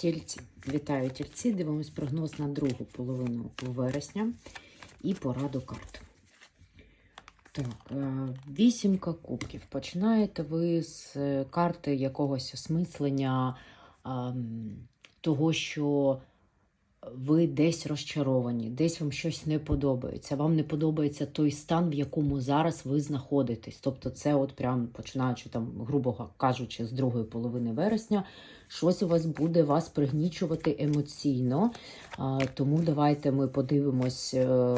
Тільці. Вітаю тільці. Дивимось прогноз на другу половину вересня і пораду карт. Так, е, вісімка кубків. Починаєте ви з е, карти якогось осмислення того, що ви десь розчаровані, десь вам щось не подобається. Вам не подобається той стан, в якому зараз ви знаходитесь. Тобто, це, от прям починаючи там, грубо кажучи, з другої половини вересня, щось у вас буде вас пригнічувати емоційно. Тому давайте ми подивимось, е,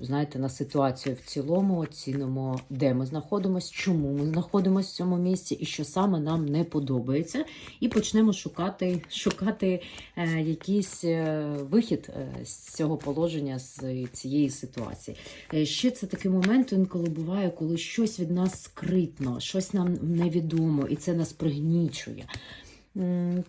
знаєте, на ситуацію в цілому, оцінимо, де ми знаходимося, чому ми знаходимося в цьому місці і що саме нам не подобається. І почнемо шукати, шукати е, якийсь е, вихід е, з цього положення, з цієї ситуації. Е, Ще це такий момент, інколи буває, коли щось від нас скритно, щось нам невідомо, і це нас пригнічує.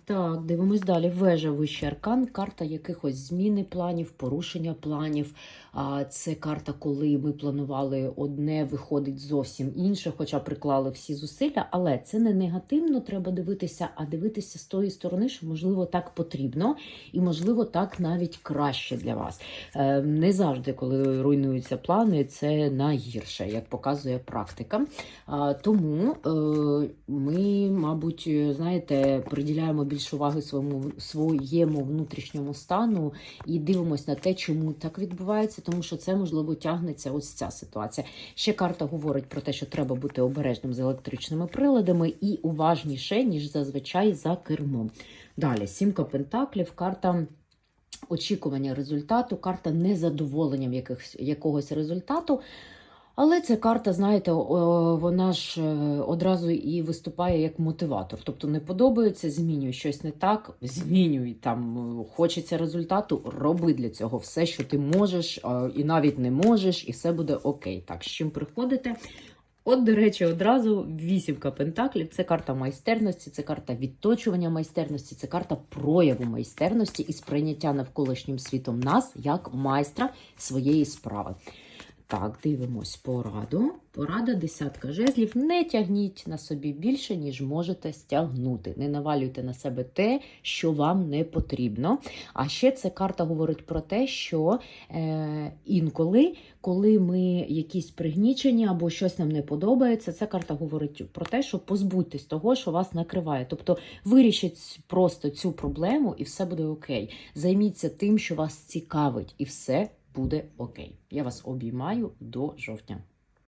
Так, дивимось далі. Вежа вищий аркан, карта якихось зміни планів, порушення планів. А, Це карта, коли ми планували одне, виходить зовсім інше, хоча приклали всі зусилля. Але це не негативно, треба дивитися, а дивитися з тої сторони, що можливо так потрібно, і можливо так навіть краще для вас. Е, Не завжди, коли руйнуються плани, це найгірше, як показує практика. Тому е, мабуть, е, знаєте, приділяємо більше уваги своєму своєму внутрішньому стану і дивимося на те, чому так відбувається, тому що це можливо тягнеться ось ця ситуація. Ще карта говорить про те, що треба бути обережним з електричними приладами і уважніше, ніж зазвичай за кермом. Далі сімка пентаклів, карта. Очікування результату, карта незадоволенням якихось, якогось результату. Але ця карта, знаєте, вона ж е, одразу і виступає як мотиватор. Тобто не подобається, змінюй щось не так, змінюй там, е, хочеться результату, роби для цього все, що ти можеш, і навіть не можеш, і все буде окей. Так, з чим приходите? От, до речі, одразу вісімка пентаклів це карта майстерності, це карта відточування майстерності, це карта прояву майстерності і сприйняття навколишнім світом нас як майстра своєї справи. Так, дивимось пораду. Порада десятка жезлів. Не тягніть на собі більше, ніж можете стягнути. Не навалюйте на себе те, що вам не потрібно. А ще ця карта говорить про те, що е, інколи, коли ми якісь пригнічені або щось нам не подобається, ця карта говорить про те, що позбудьтесь того, що вас накриває. Тобто вирішіть просто цю проблему, і все буде окей. Займіться тим, що вас цікавить, і все буде окей. Я вас обіймаю до жовтня.